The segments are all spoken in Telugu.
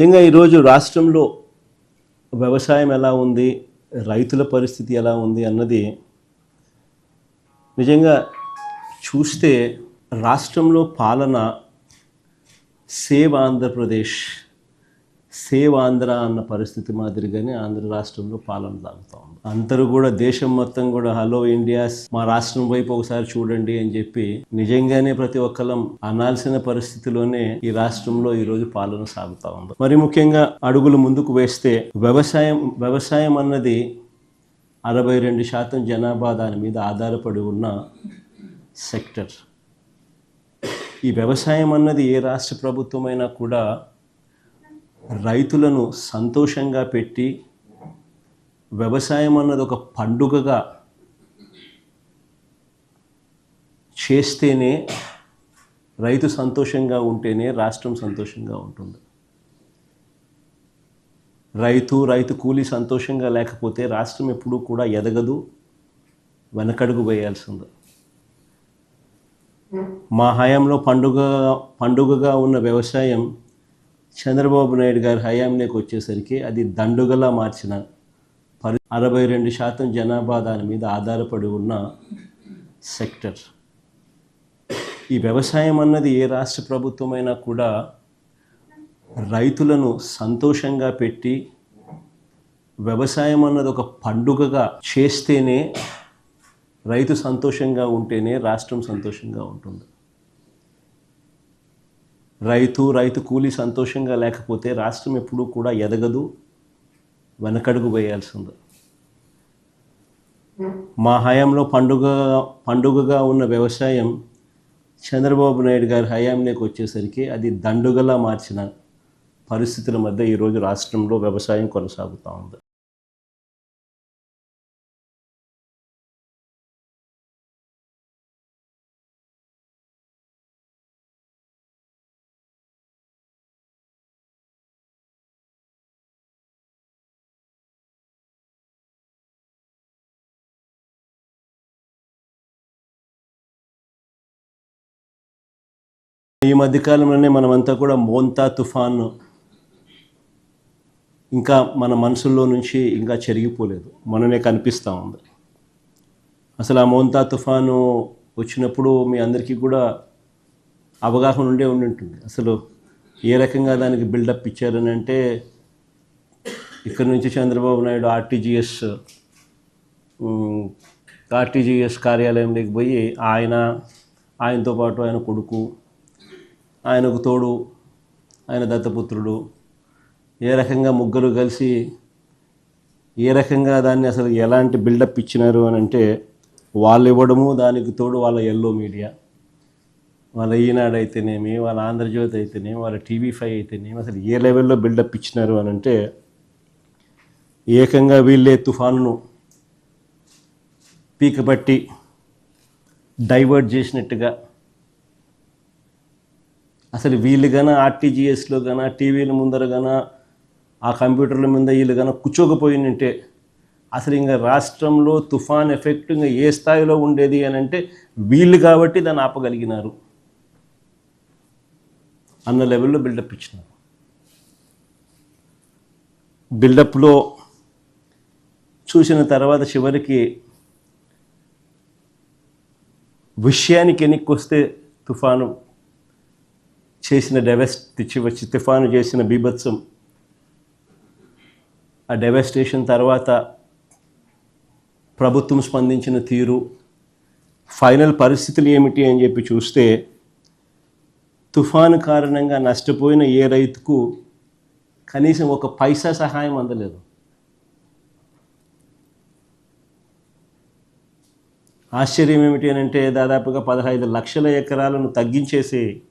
ముఖ్యంగా ఈరోజు రాష్ట్రంలో వ్యవసాయం ఎలా ఉంది రైతుల పరిస్థితి ఎలా ఉంది అన్నది నిజంగా చూస్తే రాష్ట్రంలో పాలన సేవ్ ఆంధ్రప్రదేశ్ సేవ్ ఆంధ్ర అన్న పరిస్థితి మాదిరిగానే ఆంధ్ర రాష్ట్రంలో పాలన సాగుతూ ఉంది. అందరూ కూడా దేశం మొత్తం కూడా హలో ఇండియా మా రాష్ట్రం వైపు ఒకసారి చూడండి అని చెప్పి నిజంగానే ప్రతి ఒక్కరం అనాల్సిన పరిస్థితిలోనే ఈ రాష్ట్రంలో ఈ రోజు పాలన సాగుతూ ఉంది. మరి ముఖ్యంగా అడుగులు ముందుకు వేస్తే వ్యవసాయం వ్యవసాయం అన్నది అరవై రెండు శాతం జనాభా దాని మీద ఆధారపడి ఉన్న సెక్టర్. ఈ వ్యవసాయం అన్నది ఏ రాష్ట్ర ప్రభుత్వమైనా కూడా రైతులను సంతోషంగా పెట్టి వ్యవసాయం అన్నది ఒక పండుగగా చేస్తేనే రైతు సంతోషంగా ఉంటేనే రాష్ట్రం సంతోషంగా ఉంటుంది. రైతు రైతు కూలీ సంతోషంగా లేకపోతే రాష్ట్రం ఎప్పుడూ కూడా ఎదగదు వెనకడుగు వేయాల్సింది. మా హయాంలో పండుగ పండుగగా ఉన్న వ్యవసాయం చంద్రబాబు నాయుడు గారి హయాంలోకి వచ్చేసరికి అది దండుగలా మార్చిన పరి అరవై రెండు శాతం జనాభా దాని మీద ఆధారపడి ఉన్న సెక్టర్. ఈ వ్యవసాయం అన్నది ఏ రాష్ట్ర ప్రభుత్వమైనా కూడా రైతులను సంతోషంగా పెట్టి వ్యవసాయం అన్నది ఒక పండుగగా చేస్తేనే రైతు సంతోషంగా ఉంటేనే రాష్ట్రం సంతోషంగా ఉంటుంది. రైతు రైతు కూలీ సంతోషంగా లేకపోతే రాష్ట్రం ఎప్పుడూ కూడా ఎదగదు వెనకడుగు వేయాల్సింది. మా హయాంలో పండుగ పండుగగా ఉన్న వ్యవసాయం చంద్రబాబు నాయుడు గారి హయాంలోకి వచ్చేసరికి అది దండుగలా మార్చిన పరిస్థితుల మధ్య ఈరోజు రాష్ట్రంలో వ్యవసాయం కొనసాగుతూ ఉంది. ఈ మధ్యకాలంలోనే మనమంతా కూడా మోంతా తుఫాను ఇంకా మన మనసుల్లో నుంచి ఇంకా చెరిగిపోలేదు. మననే కనిపిస్తూ ఉంది. అసలు ఆ మోంతా తుఫాను వచ్చినప్పుడు మీ అందరికీ కూడా అవగాహన ఉండే ఉండి ఉంటుంది అసలు ఏ రకంగా దానికి బిల్డప్ ఇచ్చారని అంటే ఇక్కడ నుంచి చంద్రబాబు నాయుడు ఆర్టీజీఎస్ ఆర్టీజీఎస్ కార్యాలయంలోకి పోయి ఆయన ఆయనతో పాటు ఆయన కొడుకు ఆయనకు తోడు ఆయన దత్తపుత్రుడు. ఏ రకంగా ముగ్గురు కలిసి ఏ రకంగా దాన్ని అసలు ఎలాంటి బిల్డప్ ఇచ్చినారు అని అంటే వాళ్ళు ఇవ్వడము దానికి తోడు వాళ్ళ ఎల్లో మీడియా. వాళ్ళ ఈనాడు అయితేనేమి వాళ్ళ ఆంధ్రజ్యోతి అయితేనేమి వాళ్ళ టీవీ ఫైవ్ అయితేనేమి అసలు ఏ లెవెల్లో బిల్డప్ ఇచ్చినారు అని అంటే ఏకంగా వీళ్ళే తుఫాన్ను పీకబట్టి డైవర్ట్ చేసినట్టుగా అసలు వీళ్ళు కానీ ఆర్టీజీఎస్లో కానీ టీవీల ముందర గన ఆ కంప్యూటర్ల మీద వీళ్ళు కానీ కూర్చోకపోయినంటే అసలు ఇంకా రాష్ట్రంలో తుఫాన్ ఎఫెక్ట్ ఇంకా ఏ స్థాయిలో ఉండేది అని అంటే వీళ్ళు కాబట్టి దాన్ని ఆపగలిగినారు. అన్న లెవెల్లో బిల్డప్ ఇచ్చినారు. బిల్డప్లో చూసిన తర్వాత చివరికి విషయానికి ఎన్నికొస్తే వస్తే తుఫాను చేసిన డెవెస్ట్ తెచ్చి వచ్చి తుఫాను చేసిన బీభత్సం. ఆ డెవెస్టేషన్ తర్వాత ప్రభుత్వం స్పందించిన తీరు ఫైనల్ పరిస్థితులు ఏమిటి అని చెప్పి చూస్తే తుఫాను కారణంగా నష్టపోయిన ఏ రైతుకు కనీసం ఒక పైసా సహాయం అందలేదు. ఆశ్చర్యం ఏమిటి అని అంటే దాదాపుగా పదహైదు లక్షల ఎకరాలను తగ్గించేసి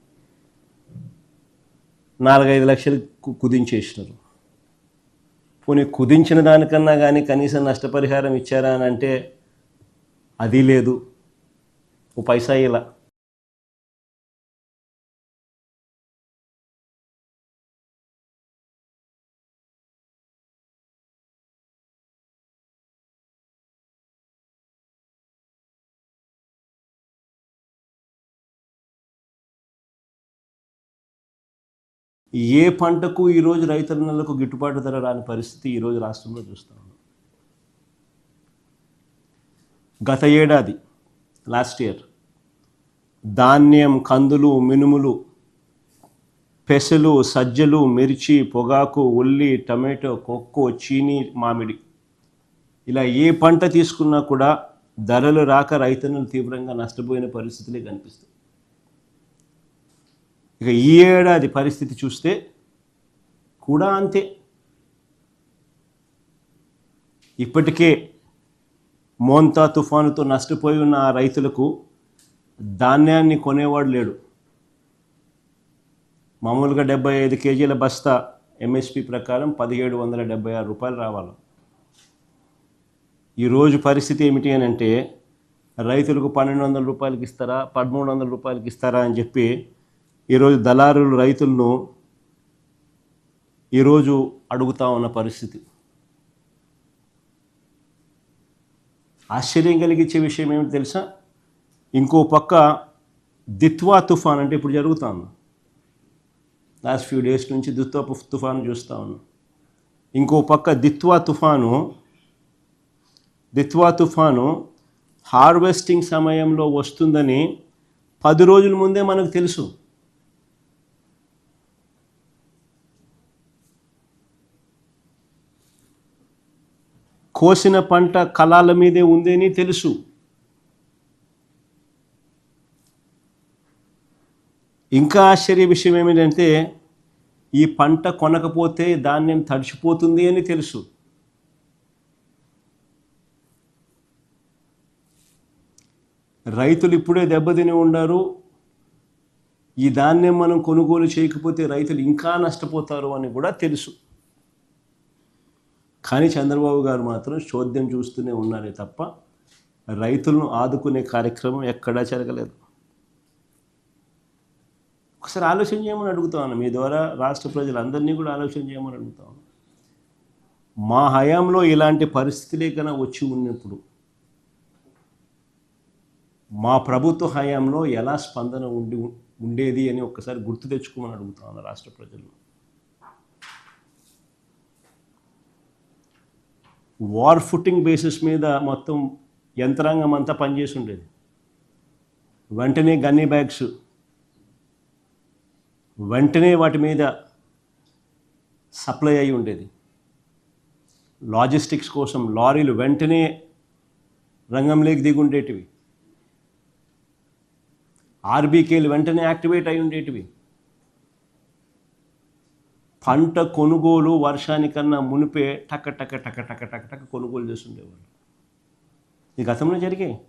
నాలుగైదు లక్షలు కుదించేసినారు. పోనీ కుదించిన దానికన్నా కానీ కనీసం నష్టపరిహారం ఇచ్చారా అని అంటే అది లేదు. ఓ పైసా ఇలా. ఏ పంటకు ఈరోజు రైతన్నలకు గిట్టుబాటు ధర రాని పరిస్థితి ఈరోజు రాష్ట్రంలో చూస్తా గత ఏడాది లాస్ట్ ఇయర్ ధాన్యం కందులు మినుములు పెసలు సజ్జలు మిర్చి పొగాకు ఉల్లి టమాటో కొక్కో చీని మామిడి. ఇలా ఏ పంట తీసుకున్నా కూడా ధరలు రాక రైతన్నలు తీవ్రంగా నష్టపోయిన పరిస్థితులే కనిపిస్తాయి. ఇక ఈ ఏడాది పరిస్థితి చూస్తే కూడా అంతే. ఇప్పటికే మోంతా తుఫానుతో నష్టపోయి ఉన్న ఆ రైతులకు ధాన్యాన్ని కొనేవాడు లేడు. మామూలుగా డెబ్బై ఐదు కేజీల బస్తా ఎంఎస్పి ప్రకారం పదిహేడు వందల డెబ్బై ఆరు రూపాయలు రావాలి. ఈరోజు పరిస్థితి ఏమిటి అని అంటే రైతులకు పన్నెండు వందల రూపాయలకి ఇస్తారా పదమూడు వందల రూపాయలకి ఇస్తారా అని చెప్పి ఈరోజు దళారులు రైతులను ఈరోజు అడుగుతా ఉన్న పరిస్థితి. ఆశ్చర్యం కలిగించే విషయం ఏమిటి తెలుసా? ఇంకో పక్క దిత్వా తుఫాన్ అంటే ఇప్పుడు జరుగుతా ఉన్నాం లాస్ట్ ఫ్యూ డేస్ నుంచి దిత్వా తుఫాను చూస్తూ ఉన్నాం. ఇంకో పక్క దిత్వా తుఫాను దిత్వా తుఫాను హార్వెస్టింగ్ సమయంలో వస్తుందని పది రోజుల ముందే మనకు తెలుసు. కోసిన పంట కళాల మీదే ఉందని తెలుసు. ఇంకా ఆశ్చర్య విషయం ఏమిటంటే ఈ పంట కొనకపోతే ధాన్యం తడిచిపోతుంది అని తెలుసు. రైతులు ఇప్పుడే దెబ్బతిని ఉన్నారు. ఈ ధాన్యం మనం కొనుగోలు చేయకపోతే రైతులు ఇంకా నష్టపోతారు అని కూడా తెలుసు. కానీ చంద్రబాబు గారు మాత్రం చోద్యం చూస్తూనే ఉన్నారే తప్ప రైతులను ఆదుకునే కార్యక్రమం ఎక్కడా జరగలేదు. ఒకసారి ఆలోచన చేయమని అడుగుతాను మీ ద్వారా రాష్ట్ర ప్రజలందరినీ కూడా ఆలోచన చేయమని అడుగుతాను మా హయాంలో ఇలాంటి పరిస్థితులే కన్నా వచ్చి ఉన్నప్పుడు మా ప్రభుత్వ హయాంలో ఎలా స్పందన ఉండి ఉండేది అని ఒక్కసారి గుర్తు తెచ్చుకోమని అడుగుతాను రాష్ట్ర ప్రజలు. వార్ ఫుటింగ్ బేసిస్ మీద మొత్తం యంత్రాంగం అంతా పనిచేసి ఉండేది. వెంటనే గన్నీ బ్యాగ్స్ వెంటనే వాటి మీద సప్లై అయి ఉండేది. లాజిస్టిక్స్ కోసం లారీలు వెంటనే రంగంలోకి దిగి ఉండేటివి. ఆర్బీకేలు వెంటనే యాక్టివేట్ అయి ఉండేటివి. పంట కొనుగోలు వర్షానికన్నా మునిపే టక టక టక టక టక టక కొనుగోలు చేస్తుండేవాళ్ళు. ఈ గతంలో జరిగాయి.